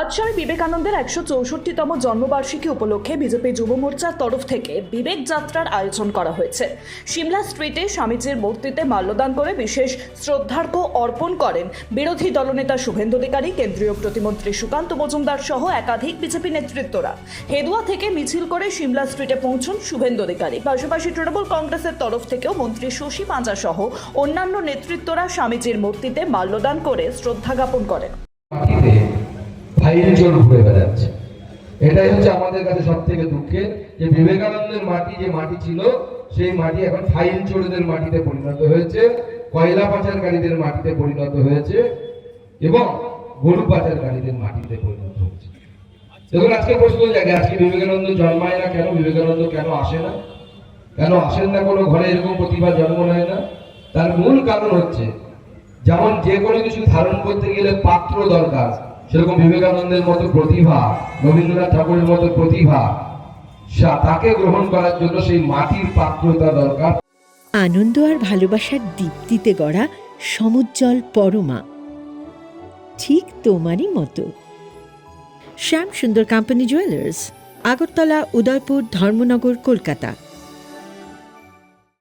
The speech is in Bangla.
আজ স্বামী বিবেকানন্দের একশো চৌষট্টিতম জন্মবার্ষিকী উপলক্ষে বিজেপি যুব মোর্চার তরফ থেকে বিবেক যাত্রার আয়োজন করা হয়েছে। সিমলা স্ট্রিটে স্বামীজির মূর্তিতে মাল্যদান করে বিশেষ শ্রদ্ধার্ঘ্য অর্পণ করেন বিরোধী দলনেতা শুভেন্দু অধিকারী, কেন্দ্রীয় প্রতিমন্ত্রী সুকান্ত মজুমদার সহ একাধিক বিজেপি নেতৃত্বরা। হেদুয়া থেকে মিছিল করে সিমলা স্ট্রিটে পৌঁছন শুভেন্দু অধিকারী। পাশাপাশি তৃণমূল কংগ্রেসের তরফ থেকেও মন্ত্রী শশী পাঁজা সহ অন্যান্য নেতৃত্বরা স্বামীজির মূর্তিতে মাল্যদান করে শ্রদ্ধা জ্ঞাপন করেন। ফাইল চোর ঘুরে বেড়াচ্ছে। এটাই হচ্ছে আমাদের কাছে সব থেকে দুঃখের। যে বিবেকানন্দের মাটি যে মাটি ছিল, সেই মাটি এখন ফাইল চোরদের মাটিতে পরিণত হয়েছে, কয়লা পাচারকারীদের মাটিতে পরিণত হয়েছে, এবং গরু পাচারকারীদের মাটিতে পরিণত হয়েছে। দেখুন, আজকে প্রশ্ন জায়গায় আজকে বিবেকানন্দ জন্মায় না কেন? বিবেকানন্দ কেন আসে না? কেন আসেন না কোনো ঘরে? এরকম প্রতিভা জন্ম নেয় না? তার মূল কারণ হচ্ছে, যেমন যে কোনো কিছু ধারণ করতে গেলে পাত্র দরকার। সেরকম বিবেকানন্দের মতো প্রতিভা, রবীন্দ্রনাথ ঠাকুরের মতো প্রতিভা তাকে গ্রহণ করার জন্য সেই মাটির পাত্রতা দরকার। আনন্দ আর ভালোবাসার দীপ্তিতে গড়া সমুজ্জ্বল পরমা। ঠিক তোমারই মতো। Shyam Sundar company jewellers Agartala, Udaipur, Dharmanagar, Kolkata.